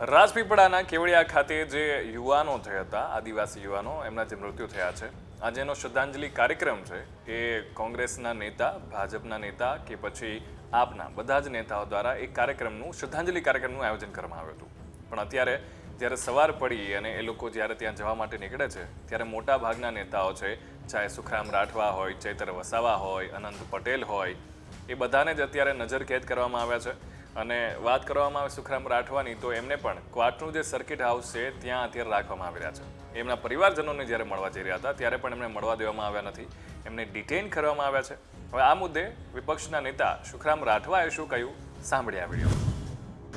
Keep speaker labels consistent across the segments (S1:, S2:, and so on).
S1: રાજપીપળાના કેવડિયા ખાતે જે યુવાનો થયા હતા, આદિવાસી યુવાનો એમના જે મૃત્યુ થયા છે. આજે એનો શ્રદ્ધાંજલિ કાર્યક્રમ છે એ કોંગ્રેસના નેતા, ભાજપના નેતા કે પછી આપના બધા જ નેતાઓ દ્વારા એક કાર્યક્રમનું, શ્રદ્ધાંજલિ કાર્યક્રમનું આયોજન કરવામાં આવ્યું હતું. પણ અત્યારે જ્યારે સવાર પડી અને એ લોકો જ્યારે ત્યાં જવા માટે નીકળે છે, ત્યારે મોટા ભાગના નેતાઓ છે, ચાહે સુખરામ રાઠવા હોય, ચૈતર વસાવા હોય, અનંત પટેલ હોય, એ બધાને જ અત્યારે નજરકેદ કરવામાં આવ્યા છે. અને વાત કરવામાં આવે સુખરામ રાઠવાની, તો એમને પણ ક્વાટનું જે સર્કિટ હાઉસ છે, ત્યાં અત્યારે રાખવામાં આવી રહ્યા છે. એમના પરિવારજનોને જ્યારે મળવા જઈ રહ્યા હતા, ત્યારે પણ એમને મળવા દેવામાં આવ્યા નથી. એમને ડિટેઇન કરવામાં આવ્યા છે. હવે આ મુદ્દે વિપક્ષના નેતા સુખરામ રાઠવાએ શું કહ્યું? સાંભળી આ વીડિયો.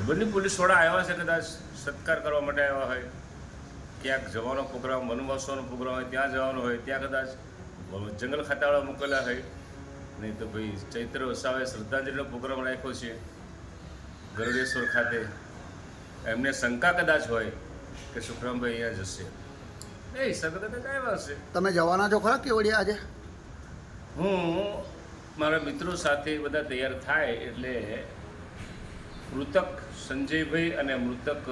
S2: બંને વડા આવ્યા છે કદાચ સત્કાર કરવા માટે આવ્યા હોય. ક્યાંક જવાનો પ્રોગ્રામ, વનવાસોનો પ્રોગ્રામ હોય, ત્યાં જવાનો હોય, ત્યાં કદાચ જંગલ ખાતાવાળા મોકલ્યા હોય. નહીં તો ભાઈ ચૈત્ર વસાવે શ્રદ્ધાંજલિનો પ્રોગ્રામ રાખ્યો છે. ગરુડેશ્વર ખાતે એમને શંકા કદાચ હોય કે સુખરામભાઈ અહીંયા જશે. એ હિસાબે કદાચ આવ્યા હશે.
S3: તમે જવાના છો ખરા કેવડિયા આજે?
S2: હું મારા મિત્રો સાથે બધા તૈયાર થાય એટલે મૃતક સંજયભાઈ અને મૃતક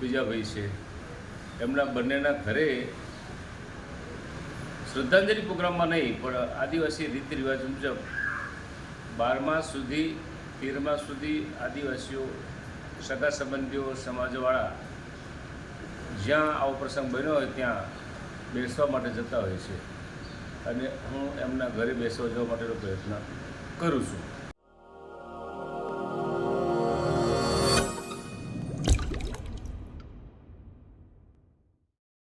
S2: બીજા ભાઈ છે. એમના બંનેના ઘરે શ્રદ્ધાંજલિ પ્રોગ્રામમાં નહીં પણ આદિવાસી રીત રિવાજ મુજબ બારમા સુધી તેરમા સુધી આદિવાસીઓ સગા સંબંધીઓ સમાજવાળા જ્યાં આવો પ્રસંગ બન્યો હોય ત્યાં બેસવા માટે જતા હોય છે. અને હું એમના ઘરે બેસવા જવા માટેનો પ્રયત્ન કરું છું.